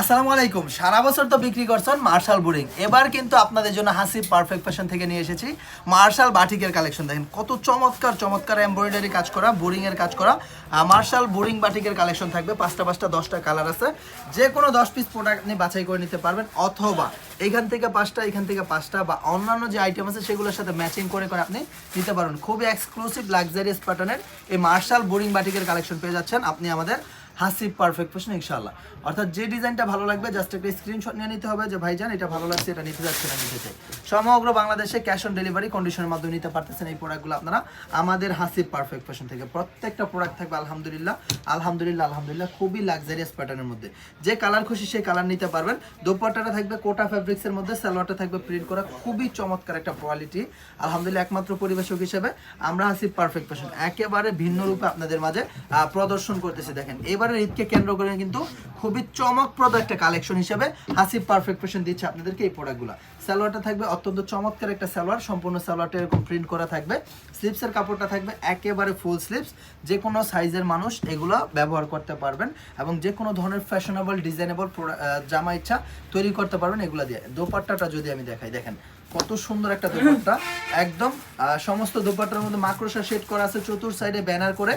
আসসালামু আলাইকুম। সারা বছর তো বিক্রি করছেন মার্শাল বোরিং এবার কিন্তু আপনাদের জন্য হাসি পারফেক্ট ফ্যাশন থেকে নিয়ে এসেছি মার্শাল বাটিকের কালেকশন দেখেন, কত চমৎকার চমৎকার এমব্রয়ডারি কাজ করা বোরিং এর কাজ করা। মার্শাল বোরিং বাটিকের কালেকশন থাকবে। পাঁচটা পাঁচটা, দশটা কালার আছে। যে কোনো দশ পিস প্রোডাক্ট আপনি বাছাই করে নিতে পারবেন। অথবা এখান থেকে পাঁচটা এখান থেকে পাঁচটা বা অন্যান্য যে আইটেম আছে সেগুলোর সাথে ম্যাচিং করে করে আপনি নিতে পারবেন। খুবই এক্সক্লুসিভ লাক্সারিয়াস প্যাটার্নের এই মার্শাল বোরিং বাটিকের কালেকশন পেয়ে যাচ্ছেন। আপনি আমাদের হাসিব পারফেক্ট ফ্যাশন ইনশাআল্লাহ। অর্থাৎ যে ডিজাইনটা ভালো লাগবে জাস্ট একটা স্ক্রিনশট নিয়ে নিতে হবে যে ভাইজান এটা ভালো লাগছে, এটা নিতে যাচ্ছে না, নিতে চাই। সমগ্র বাংলাদেশে ক্যাশ অন ডেলিভারি কন্ডিশনের মাধ্যমে নিতে পারতেছেন এই প্রোডাক্টগুলো আপনারা। আমাদের হাসিব পারফেক্ট ফ্যাশন থেকে প্রত্যেকটা প্রোডাক্ট থাকবে, আলহামদুলিল্লাহ আলহামদুলিল্লাহ আলহামদুলিল্লাহ, খুবই লাক্সারিয়াস প্যাটার্নের মধ্যে। যে কালার খুশি, সেই কালার নিতে পারবেন। দোপাট্টাটা থাকবে কোটা ফ্যাব্রিক্সের মধ্যে, সালোয়ারটা থাকবে প্রিন্ট করা, খুবই চমৎকার একটা কোয়ালিটি আলহামদুলিল্লাহ, একমাত্র পরিবেশক হিসেবে আমরা হাসিব পারফেক্ট ফ্যাশন একেবারে ভিন্ন রূপে আপনাদের মাঝে প্রদর্শন করতেছি। দেখেন, এবারে ঈদকে কেন্দ্র করে কিন্তু খুবই চমকপ্রদ একটা কালেকশন হিসেবে হাসিব পারফেক্ট ফ্যাশন দিচ্ছে আপনাদেরকে এই প্রোডাক্টগুলো সালোয়ারটা থাকবে অত্যন্ত চমৎকার একটা সালোয়ার, সম্পূর্ণ সালোয়ারটা এরকম প্রিন্ট করা থাকবে। স্লিপসের কাপড়টা থাকবে একেবারে ফুল স্লিপস যে কোনো সাইজের মানুষ এগুলো ব্যবহার করতে পারবেন এবং যে কোনো ধরনের ফ্যাশনেবল ডিজাইনেবল জামা ইচ্ছা তৈরি করতে পারবেন এগুলো দিয়ে। দোপাট্টাটা যদি আমি দেখাই, দেখেন কত সুন্দর একটা দোপাট্টা। একদম সমস্ত দোপাট্টার মধ্যে মাকড়সা শেড করা আছে, চতুর সাইডে ব্যানার করে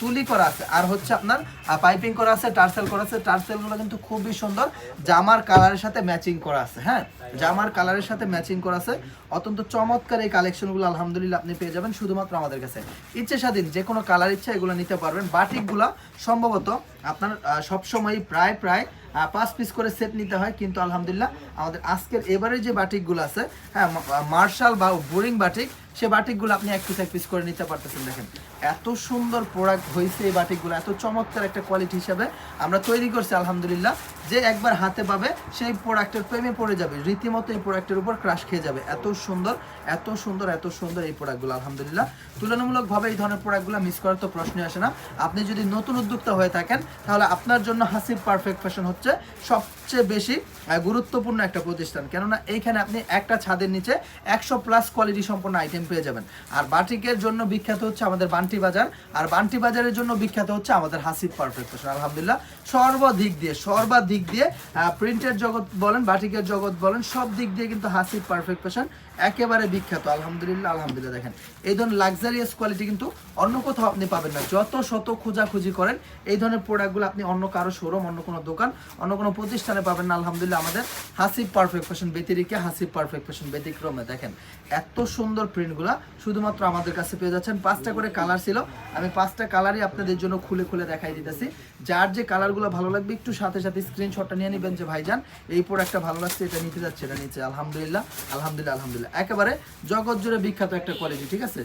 তুলি করা আছে। আর হচ্ছে আপনার পাইপিং করা আছে, টার্সেল করা আছে। টার্সেলগুলো কিন্তু খুবই সুন্দর। জামার কালারের সাথে ম্যাচিং করা আছে হ্যাঁ? জামার কালারের সাথে ম্যাচিং করা আছে। অত্যন্ত চমৎকার এই কালেকশনগুলো আলহামদুলিল্লাহ আপনি পেয়ে যাবেন, শুধুমাত্র আমাদের কাছে। ইচ্ছে স্বাধীন যে কোনো কালার ইচ্ছা এগুলো নিতে পারবেন। বাটিকগুলো সম্ভবত আপনার সবসময় প্রায় প্রায় পাঁচ পিস করে সেট নিতে হয়। কিন্তু আলহামদুলিল্লাহ আমাদের আজকের এবারে যে বাটিকগুলো আছে হ্যাঁ মার্শাল বা বোরিং বাটিক সে বাটিকগুলো আপনি এক পিস এক পিস করে নিতে পারতেছেন, দেখেন। এত সুন্দর প্রোডাক্ট হয়েছে এই বাটিকগুলো, এত চমৎকার একটা কোয়ালিটি হিসাবে আমরা তৈরি করছি, আলহামদুলিল্লাহ। যে একবার হাতে পাবে, সেই প্রোডাক্টের প্রেমে পড়ে যাবে, রীতিমতো এই প্রোডাক্টের উপর ক্রাশ খেয়ে যাবে। এত সুন্দর এত সুন্দর এত সুন্দর এই প্রোডাক্টগুলো আলহামদুলিল্লাহ। তুলনামূলকভাবে এই ধরনের প্রোডাক্টগুলো মিস করার তো প্রশ্নই আসে না। আপনি যদি নতুন উদ্যোক্তা হয়ে থাকেন, তাহলে আপনার জন্য হাসিব পারফেক্ট ফ্যাশন হচ্ছে সবচেয়ে বেশি গুরুত্বপূর্ণ একটা প্রতিষ্ঠান। কেননা এইখানে আপনি একটা ছাদের নিচে একশো প্লাস কোয়ালিটি সম্পন্ন আইটেম পেয়ে যাবেন। আর বাটিকের জন্য বিখ্যাত হচ্ছে আমাদের বান্টি বাজার, আর বান্টি বাজারের জন্য বিখ্যাত হচ্ছে আমাদের হাসিব পারফেক্ট ফ্যাশন আলহামদুলিল্লাহ। সর্বদিক দিয়ে সর্বাধিক দিয়ে প্রিন্টের জগৎ বলেন, বাটিকের জগৎ বলেন, সব দিক দিয়ে কিন্তু হাসিব পারফেক্ট ফ্যাশন একেবারে বিখ্যাত, আলহামদুলিল্লাহ আলহামদুলিল্লাহ, দেখেন। এই ধরনের লাক্সারিয়াস কোয়ালিটি কিন্তু অন্য কোথাও আপনি পাবেন না। যত শত খোঁজাখুঁজি করেন, এই ধরনের প্রোডাক্টগুলো আপনি অন্য কারও শোরুম অন্য কোনো দোকান, অন্য কোনো প্রতিষ্ঠানে পাবেন না, আলহামদুলিল্লাহ, আমাদের হাসিব পারফেক্ট ফ্যাশন ব্যতিরিকে হাসিব পারফেক্ট ফ্যাশন ব্যতিক্রমে। দেখেন, এত সুন্দর প্রিন্টগুলো শুধুমাত্র আমাদের কাছে পেয়ে যাচ্ছেন। পাঁচটা করে কালার ছিল। আমি পাঁচটা কালারই আপনাদের জন্য খুলে খুলে দেখাই দিতেছি। যার যে কালারগুলো ভালো লাগবে, একটু সাথে সাথে স্ক্রিনশটটা নিয়ে নেবেন যে ভাইজান, এই প্রোডাক্টটা ভালো লাগছে, এটা নিতে যাচ্ছে, এটা নিচে আলহামদুলিল্লাহ আলহামদুলিল্লাহ আলহামদুলিল্লাহ। একেবারে জগৎ জুড়ে বিখ্যাত একটা কোয়ালিটি ঠিক আছে?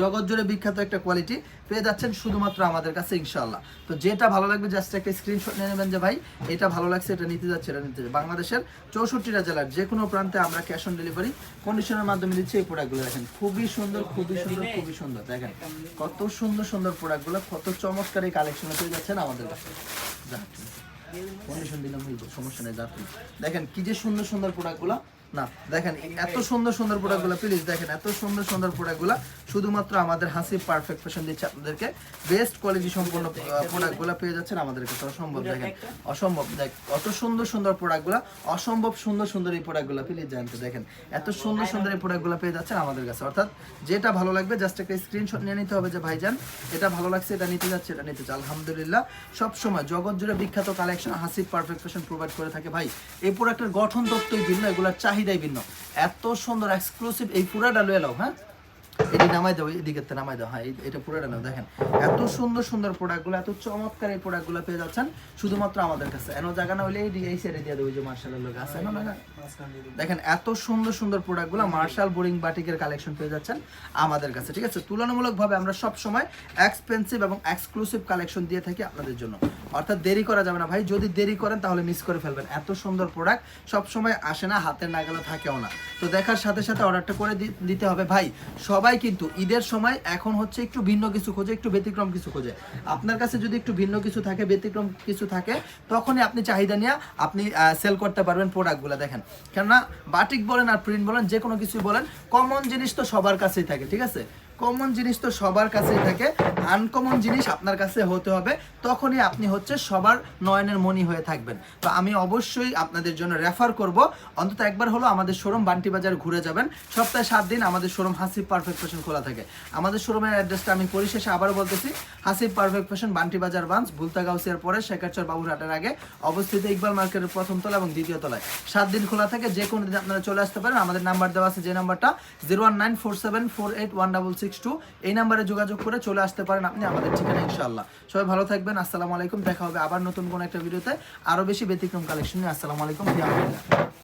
জগৎ জুড়ে বিখ্যাত একটা কোয়ালিটি পেয়ে যাচ্ছেন শুধুমাত্র আমাদের কাছে ইনশাল্লাহ তো যেটা ভালো লাগবে জাস্ট একটা স্ক্রিনশট নিয়ে নেবেন যে ভাই, এটা ভালো লাগছে, এটা নিতে যাচ্ছে, এটা নিতে বাংলাদেশের চৌষট্টিটা জেলার যে কোনো প্রান্তে আমরা ক্যাশ অন ডেলিভারি কন্ডিশনের মাধ্যমে দিচ্ছি এই প্রোডাক্টগুলো দেখেন, খুবই সুন্দর খুবই সুন্দর খুবই সুন্দর। দেখেন, কত সুন্দর সুন্দর প্রোডাক্টগুলো কত চমৎকার এই কালেকশন পেয়ে যাচ্ছেন আমাদের কাছে। কন্ডিশন দিলাম সমস্যা নেই দেখেন, কি যে সুন্দর সুন্দর প্রোডাক্টগুলো না দেখেন এত সুন্দর সুন্দর প্রোডাক্টগুলো প্লিজ দেখেন এত সুন্দর সুন্দর প্রোডাক্টগুলো শুধুমাত্র আমাদের হাসি পারফেক্ট ফ্যাশন দিচ্ছে আপনাদেরকে। বেস্ট কোয়ালিটি সম্পূর্ণ প্রোডাক্টগুলো পেয়ে যাচ্ছেন আমাদের কাছে। অসম্ভব দেখেন অসম্ভব দেখ অত সুন্দর সুন্দর প্রোডাক্টগুলো অসম্ভব সুন্দর সুন্দর এই প্রোডাক্টগুলো প্লিজ জানতে দেখেন এত সুন্দর সুন্দর এই প্রোডাক্টগুলো পেয়ে যাচ্ছেন আমাদের কাছে। অর্থাৎ যেটা ভালো লাগবে জাস্ট একটা স্ক্রিনশট নিয়ে নিতে হবে যে ভাইজান এটা ভালো লাগছে এটা নিতে যাচ্ছে এটা নিতে চাচ্ছে আলহামদুলিল্লাহ সব সময় জগৎ জুড়ে বিখ্যাত collection Hasib perfect fashion provide করে থাকে। ভাই এই প্রোডাক্টের গঠন তত্ত্বই ভিন্ন এগুলোর চাহিদাই ভিন্ন। এত সুন্দর এক্সক্লুসিভ এই পুরাটা লয়ে এলাও হ্যাঁ? এটি নামাই দাও এদিকে নামাই দাও। হ্যাঁ এটা পুরোটা নাও দেখেন। এত সুন্দর সুন্দর প্রোডাক্টগুলো এত চমৎকার এই প্রোডাক্টগুলো পেয়ে যাচ্ছেন শুধুমাত্র আমাদের কাছে। এনো জায়গা না হইলে এই দিয়ে দেবো যে মার্শালের লোক আছে না দেখেন এত সুন্দর সুন্দর প্রোডাক্টগুলো মার্শাল বোরিং বাটিকের কালেকশন পেয়ে যাচ্ছেন আমাদের কাছে ঠিক আছে? তুলনামূলকভাবে আমরা সব সময় এক্সপেন্সিভ এবং এক্সক্লুসিভ কালেকশন দিয়ে থাকি আপনাদের জন্য। অর্থাৎ দেরি করা যাবে না ভাই। যদি দেরি করেন তাহলে মিস করে ফেলবেন। এত সুন্দর প্রোডাক্ট সব সময় আসে না হাতের নাগালে থাকেও না। তো দেখার সাথে সাথে অর্ডারটা করে দিতে হবে ভাই। সবাই কিন্তু ঈদের সময় এখন হচ্ছে একটু ভিন্ন কিছু খোঁজে, একটু ব্যতিক্রম কিছু খোঁজে। আপনার কাছে যদি একটু ভিন্ন কিছু থাকে, ব্যতিক্রম কিছু থাকে, তখনই আপনি চাহিদা নিয়ে আপনি সেল করতে পারবেন প্রোডাক্টগুলো দেখেন। কেননা বাটিক বলেন আর প্রিন্ট বলেন যে কোনো কিছু বলেন কমন জিনিস তো সবার কাছেই থাকে, ঠিক আছে? কমন জিনিস তো সবার কাছেই থাকে। আনকমন জিনিস আপনার কাছে হতে হবে, তখনই আপনি হচ্ছে সবার নয়নের মনি হয়ে থাকবেন। তো আমি অবশ্যই আপনাদের জন্য রেফার করব। অন্তত একবার হলো আমাদের শোরুম বান্টি বাজার ঘুরে যাবেন। সপ্তাহে সাত দিন আমাদের শোরুম হাসিব পারফেক্ট ফ্যাশন খোলা থাকে। আমাদের শোরুমের অ্যাড্রেসটা আমি পরিশেষে আবারও বলতেছি, হাসিব পারফেক্ট ফ্যাশন বান্টি বাজার বাঞ্চ ভুলতা গাউসিয়ার পরে শেখারচর বাবুরহাটের আগে অবস্থিত ইকবাল মার্কেটের প্রথম তলা এবং দ্বিতীয় তলায়। সাত দিন খোলা থাকে, যে কোনো দিন আপনারা চলে আসতে পারেন। আমাদের নাম্বার দেওয়া আছে যে নাম্বারটা zero one nine four seven four eight one double six two এই নাম্বারে যোগাযোগ করে চলে আসতে পারেন আপনি আমাদের ঠিকানা, ইনশাআল্লাহ। সবাই ভালো থাকবেন, আসসালামু আলাইকুম, দেখা হবে আবার নতুন কোনো একটা ভিডিওতে। আরও বেশি ব্যতিক্রম কালেকশন নিয়ে আসসালামু আলাইকুম